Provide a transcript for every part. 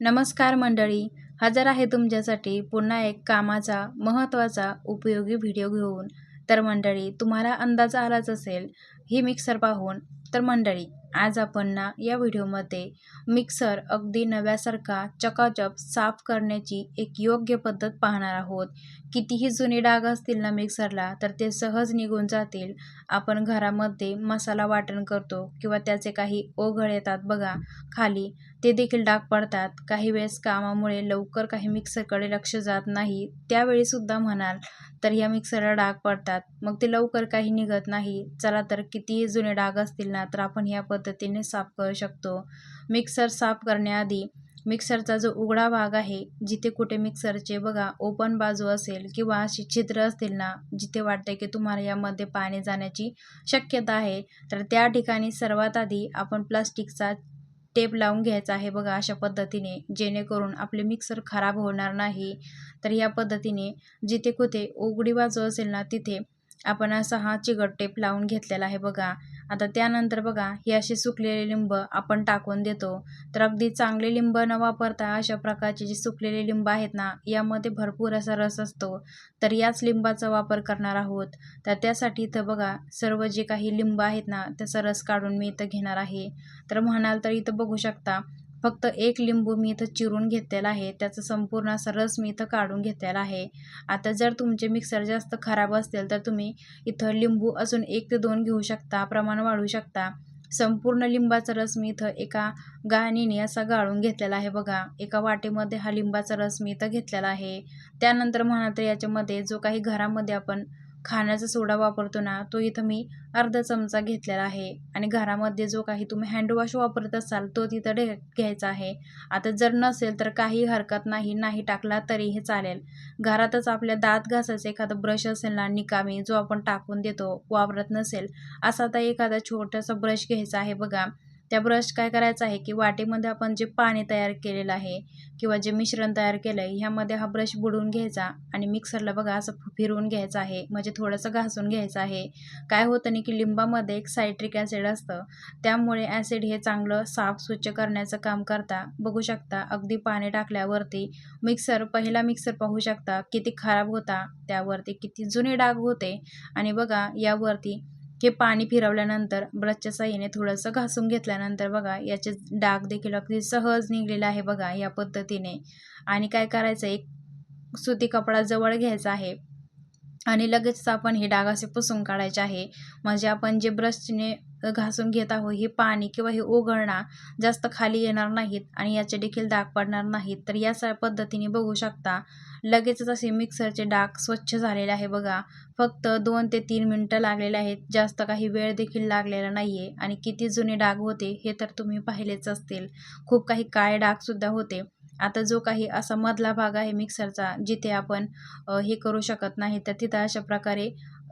नमस्कार मंडळी हजर आहे तुमच्यासाठी पुन्हा एक कामाचा महत्त्वाचा उपयोगी व्हिडिओ घेऊन. तर मंडळी तुम्हाला अंदाज आलाच असेल ही मिक्सर पाहून तर मंडळी आज आपण ना या व्हिडिओमध्ये मिक्सर अगदी नव्यासारखा चकाचक साफ करण्याची एक योग्य पद्धत पाहणार आहोत. कितीही जुने डाग असतील ना मिक्सरला तर ते सहज निघून जातील. आपण घरामध्ये मसाला वाटण करतो किंवा त्याचे काही ओघळ येतात बघा खाली. ते देखील डाग पडतात. काही वेळेस कामामुळे लवकर काही मिक्सरकडे लक्ष जात नाही त्यावेळीसुद्धा म्हणाल तर या मिक्सरला डाग पडतात. मग ते लवकर काही निघत नाही. चला तर कितीही जुने डाग असतील ना तर आपण या पद्धतीने साफ करू शकतो. मिक्सर साफ करण्याआधी मिक्सरचा जो उघडा भाग आहे जिथे कुठे मिक्सरचे बघा ओपन बाजू असेल किंवा अशी छिद्र असतील ना जिथे वाटते की तुम्हाला यामध्ये पाणी जाण्याची शक्यता आहे तर त्या ठिकाणी सर्वात आधी आपण प्लास्टिकचा टेप लावून घ्यायचा आहे बघा अशा पद्धतीने जेणेकरून आपले मिक्सर खराब होणार नाही. तर या पद्धतीने जिथे कुठे उघडी बाजू असेल ना तिथे आपण असा हा चिकट टेप लावून घेतलेला आहे बघा. आता त्यानंतर बघा हे असे सुकलेले लिंब आपण टाकून देतो. तर अगदी चांगले लिंब न वापरता अशा प्रकारचे जे सुकलेले लिंब आहेत ना यामध्ये भरपूर असा रस असतो. तर याच लिंबाचा वापर करणार आहोत. तर त्यासाठी इथं बघा सर्व जे काही लिंब आहेत ना त्याचा रस काढून मी इथं घेणार आहे. तर म्हणाल तर इथं बघू शकता फक्त एक लिंबू मी इथं चिरून घेतलेला आहे. त्याचा संपूर्ण असा रस मी इथं काढून घेतलेला आहे. आता जर तुमचे मिक्सर जास्त खराब असतील तर तुम्ही इथं लिंबू अजून एक ते दोन घेऊ शकता प्रमाण वाढवू शकता. संपूर्ण लिंबाचा रस मी इथं एका गाणीने असा गाळून घेतलेला आहे बघा. एका वाटेमध्ये हा लिंबाचा रस मी इथं घेतलेला आहे. त्यानंतर म्हणा तर याच्यामध्ये जो काही घरामध्ये आपण खाण्याचा सोडा वापरतो ना तो इथं मी अर्धा चमचा घेतलेला आहे. आणि घरामध्ये जो काही तुम्ही हँडवॉश वापरत असाल तो तिथं डे घ्यायचा आहे. आता जर नसेल तर काही हरकत नाही नाही टाकला तरीही चालेल. घरातच आपल्या दात घासायचं एखादा ब्रश असेल ना निकामी जो आपण टाकून देतो वापरत नसेल असा आता एखादा छोटासा ब्रश घ्यायचा आहे बघा. त्या ब्रश काय करायचा आहे की वाटेमध्ये आपण जे पाणी तयार केलेलं आहे किंवा जे मिश्रण तयार केलं आहे ह्यामध्ये हा ब्रश बुडवून घ्यायचा आणि मिक्सरला बघा असं फिरवून घ्यायचा आहे. म्हणजे थोडंसं घासून घ्यायचं आहे. काय होतं नाही की लिंबामध्ये एक सायट्रिक ॲसिड असतं. त्यामुळे ॲसिड हे चांगलं साफ स्वच्छ करण्याचं काम करता. बघू शकता अगदी पाणी टाकल्यावरती मिक्सर पहिला मिक्सर पाहू शकता किती खराब होता त्यावरती किती जुने डाग होते. आणि बघा यावरती हे पाणी फिरवल्यानंतर ब्रशच्या साह्याने थोडंसं घासून घेतल्यानंतर बघा याचे डाग देखील अगदी सहज निघलेला आहे बघा या पद्धतीने. आणि काय करायचं एक सुती कपडा जवळ घ्यायचा आहे. आणि लगेचच आपण हे डाग असे पुसून काढायचे आहे. म्हणजे आपण जे ब्रशने घासून घेत आहो हे पाणी किंवा हे ओघळणा जास्त खाली येणार नाहीत आणि याचे देखील डाग पडणार नाहीत. तर या पद्धतीने बघू शकता लगेचच असे मिक्सरचे डाग स्वच्छ झालेले आहे बघा. फक्त दोन ते तीन मिनटं लागलेले आहेत. जास्त काही वेळ देखील लागलेला नाही आहे आणि किती जुने डाग होते हे तर तुम्ही पाहिलेच असतील. खूप काही काळे डागसुद्धा होते. आता जो काही असा मधला भाग आहे मिक्सरचा जिथे आपण हे करू शकत नाही तर तिथं अशा प्रकारे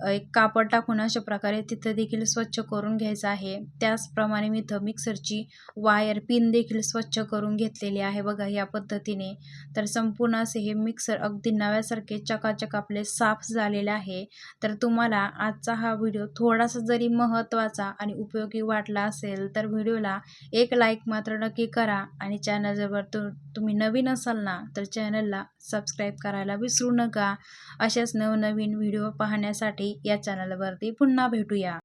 एक कापड टाकून अशा प्रकारे तिथं देखील स्वच्छ करून घ्यायचं आहे. त्याचप्रमाणे मी इथं मिक्सरची वायर पिन देखील स्वच्छ करून घेतलेली आहे बघा या पद्धतीने. तर संपूर्ण असे हे मिक्सर अगदी नव्यासारखे चकाचक आपले साफ झालेले आहे. तर तुम्हाला आजचा हा व्हिडिओ थोडासा जरी महत्त्वाचा आणि उपयोगी वाटला असेल तर व्हिडिओला एक लाईक मात्र नक्की करा आणि चॅनल जर तु तुम्ही नवीन असाल ना तर चॅनलला सबस्क्राईब करायला विसरू नका. अशाच नवनवीन व्हिडिओ पाहण्यासाठी या चॅनलवरती पुन्हा भेटूया.